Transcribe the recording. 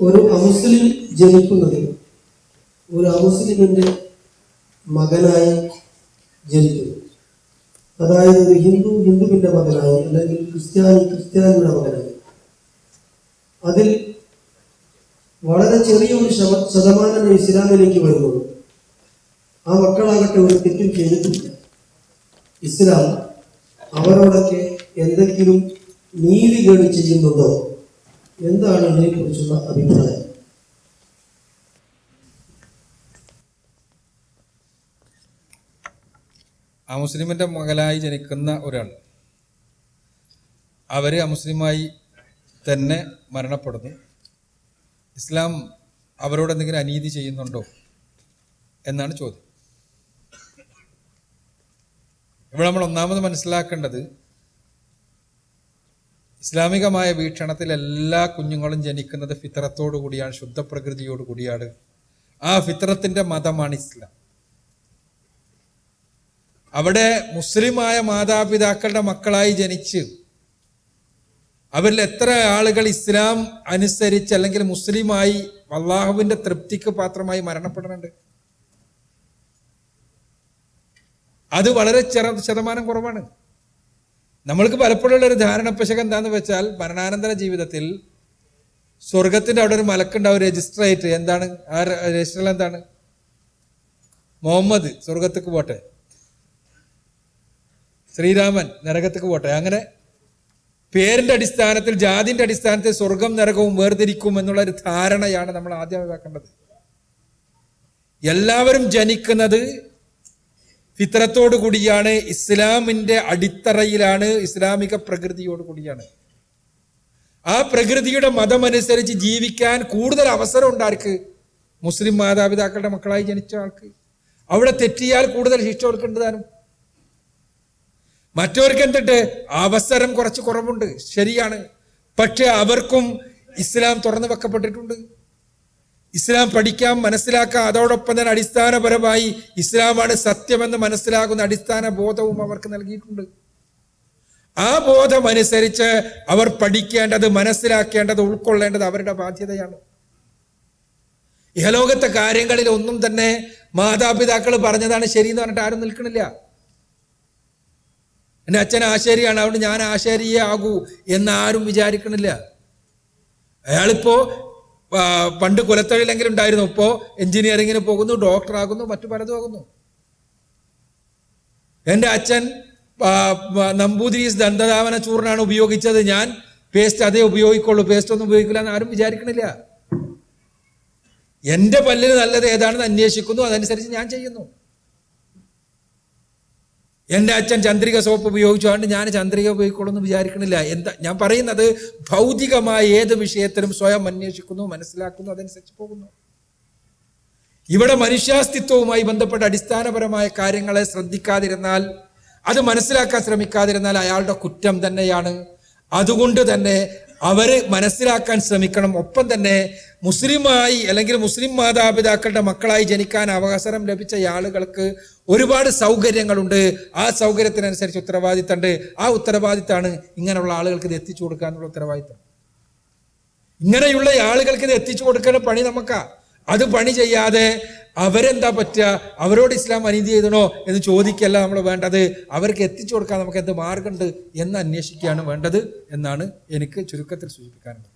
ഒരു അമുസ്ലിം ജനിക്കുന്നത് ഒരു അമുസ്ലിമിന്റെ മകനായി ജനിക്കുന്നു. അതായത് ഒരു ഹിന്ദു ഹിന്ദുവിന്റെ മകനായി അല്ലെങ്കിൽ ക്രിസ്ത്യാനി ക്രിസ്ത്യാനിയുടെ മകനായി. അതിൽ വളരെ ചെറിയൊരു ശത ശതമാനം ഇസ്ലാമിലേക്ക് വരുന്നുള്ളൂ. ആ മക്കളാകട്ടെ ഒരു തെറ്റും ചെയ്തിട്ടില്ല. ഇസ്ലാം അവരോടൊക്കെ എന്തെങ്കിലും നീതികേട് ചെയ്യുന്നുണ്ടോ? എന്താണ് ഇതിനെക്കുറിച്ചുള്ള അഭിപ്രായം? ആ മുസ്ലിമിന്റെ മകളായി ജനിക്കുന്ന ഒരാൾ. അവർ അമുസ്ലിമായി തന്നെ മരണപ്പെടുന്നു. ഇസ്ലാം അവരോട് എന്തെങ്കിലും അനീതി ചെയ്യുന്നുണ്ടോ എന്നാണ് ചോദ്യം. ഇവിടെ നമ്മൾ ഒന്നാമത് മനസ്സിലാക്കേണ്ടത് ഇസ്ലാമികമായ വീക്ഷണത്തിൽ എല്ലാ കുഞ്ഞുങ്ങളും ജനിക്കുന്നത് ഫിത്രത്തോടു കൂടിയാണ് ശുദ്ധ പ്രകൃതിയോട് കൂടിയാണ്. ആ ഫിത്രത്തിന്റെ മതമാണ് ഇസ്ലാം. അവിടെ മുസ്ലിമായ മാതാപിതാക്കളുടെ മക്കളായി ജനിച്ച് അവരിൽ എത്ര ആളുകൾ ഇസ്ലാം അനുസരിച്ച് അല്ലെങ്കിൽ മുസ്ലിമായി അള്ളാഹുവിന്റെ തൃപ്തിക്ക് പാത്രമായി മരണപ്പെടുന്നുണ്ട്? അത് വളരെ ചെറു ശതമാനം കുറവാണ്. നമ്മൾക്ക് പലപ്പോഴുള്ള ഒരു ധാരണ പശക എന്താന്ന് വെച്ചാൽ മരണാനന്തര ജീവിതത്തിൽ സ്വർഗത്തിന്റെ അവിടെ ഒരു മലക്കുണ്ടാവും ആയിട്ട് എന്താണ്? ആ രജിസ്റ്ററിൽ എന്താണ്? മുഹമ്മദ് സ്വർഗത്തേക്ക് പോട്ടെ. ശ്രീരാമൻ നരകത്തേക്ക് പോട്ടെ. അങ്ങനെ പേരിന്റെ അടിസ്ഥാനത്തിൽ ജാതിന്റെ അടിസ്ഥാനത്തിൽ സ്വർഗം നരകവും വേർതിരിക്കും എന്നുള്ള ഒരു ധാരണയാണ് നമ്മൾ ആദ്യം ഒഴിവാക്കേണ്ടത്. എല്ലാവരും ജനിക്കുന്നത് ഫിത്രത്തോടു കൂടിയാണ് ഇസ്ലാമിന്റെ അടിത്തറയിലാണ് ഇസ്ലാമിക പ്രകൃതിയോട് കൂടിയാണ്. ആ പ്രകൃതിയുടെ മതമനുസരിച്ച് ജീവിക്കാൻ കൂടുതൽ അവസരം ഉണ്ടാർക്ക് മുസ്ലിം മാതാപിതാക്കളുടെ മക്കളായി ജനിച്ച ആൾക്ക്. അവിടെ തെറ്റിയാൽ കൂടുതൽ ശിക്ഷ കൊടുക്കേണ്ടതാനും മറ്റവർക്ക് എന്തിട്ട് അവസരം കുറച്ച് കുറവുണ്ട്. ശരിയാണ്. പക്ഷെ അവർക്കും ഇസ്ലാം തുറന്നു വെക്കപ്പെട്ടിട്ടുണ്ട്. ഇസ്ലാം പഠിക്കാം മനസ്സിലാക്കാം. അതോടൊപ്പം തന്നെ അടിസ്ഥാനപരമായി ഇസ്ലാമാണ് സത്യമെന്ന് മനസ്സിലാകുന്ന അടിസ്ഥാന ബോധവും അവർക്ക് നൽകിയിട്ടുണ്ട്. ആ ബോധമനുസരിച്ച് അവർ പഠിക്കേണ്ടത് മനസ്സിലാക്കേണ്ടത് ഉൾക്കൊള്ളേണ്ടത് അവരുടെ ബാധ്യതയാണ്. ഇഹലോകത്തെ കാര്യങ്ങളിൽ ഒന്നും തന്നെ മാതാപിതാക്കൾ പറഞ്ഞതാണ് ശരി എന്ന് പറഞ്ഞിട്ട് ആരും നിൽക്കണില്ല. എന്റെ അച്ഛൻ ആശാരിയാണ് അതുകൊണ്ട് ഞാൻ ആശാരിയേ ആകൂ എന്ന് ആരും വിചാരിക്കണില്ല. അയാളിപ്പോ പണ്ട് കുലത്തൊഴിലെങ്കിലും ഉണ്ടായിരുന്നു. ഇപ്പോൾ എഞ്ചിനീയറിങ്ങിന് പോകുന്നു ഡോക്ടറാകുന്നു മറ്റു പലതും ആകുന്നു. എന്റെ അച്ഛൻ നമ്പൂതിരീസ് ദന്തധാവന ചൂർണാണ് ഉപയോഗിച്ചത്. ഞാൻ പേസ്റ്റ് അതേ ഉപയോഗിക്കുള്ളൂ. പേസ്റ്റ് ഒന്നും ഉപയോഗിക്കില്ല എന്ന് ആരും വിചാരിക്കണില്ല. എന്റെ പല്ലിന് നല്ലത് ഏതാണെന്ന് അന്വേഷിക്കുന്നു. അതനുസരിച്ച് ഞാൻ ചെയ്യുന്നു. എന്റെ അച്ഛൻ ചന്ദ്രിക സോപ്പ് ഉപയോഗിച്ചുകൊണ്ട് ഞാൻ ചന്ദ്രിക ഉപയോഗിക്കണമെന്ന് വിചാരിക്കണില്ല. എന്താ ഞാൻ പറയുന്നത് ഭൗതികമായ ഏത് വിഷയത്തിലും സ്വയം അന്വേഷിക്കുന്നു മനസ്സിലാക്കുന്നു അതനുസരിച്ച് പോകുന്നു. ഇവിടെ മനുഷ്യാസ്തിത്വവുമായി ബന്ധപ്പെട്ട അടിസ്ഥാനപരമായ കാര്യങ്ങളെ ശ്രദ്ധിക്കാതിരുന്നാൽ അത് മനസ്സിലാക്കാൻ ശ്രമിക്കാതിരുന്നാൽ അയാളുടെ കുറ്റം തന്നെയാണ്. അതുകൊണ്ട് തന്നെ അവർ മനസ്സിലാക്കാൻ ശ്രമിക്കണം. ഒപ്പം തന്നെ മുസ്ലിമായി അല്ലെങ്കിൽ മുസ്ലിം മാതാപിതാക്കളുടെ മക്കളായി ജനിക്കാൻ അവസരം ലഭിച്ച ആളുകൾക്ക് ഒരുപാട് സൗകര്യങ്ങളുണ്ട്. ആ സൗകര്യത്തിനനുസരിച്ച് ഉത്തരവാദിത്തമുണ്ട്. ആ ഉത്തരവാദിത്തമാണ് ഇങ്ങനെയുള്ള ആളുകൾക്ക് ഇത് എത്തിച്ചു കൊടുക്കാനുള്ള ഉത്തരവാദിത്തം. ഇങ്ങനെയുള്ള ആളുകൾക്ക് ഇത് എത്തിച്ചു കൊടുക്കേണ്ട പണി നമുക്കാ. അത് പണി ചെയ്യാതെ അവരെന്താ പറ്റുക? അവരോട് ഇസ്ലാം അനീതി ചെയ്തണോ എന്ന് ചോദിക്കല്ല നമ്മൾ വേണ്ടത്. അവർക്ക് എത്തിച്ചു കൊടുക്കാൻ നമുക്ക് എന്ത് മാർഗമുണ്ട് എന്ന് അന്വേഷിക്കുകയാണ് വേണ്ടത് എന്നാണ് എനിക്ക് ചുരുക്കത്തിൽ സൂചിപ്പിക്കാനുള്ളത്.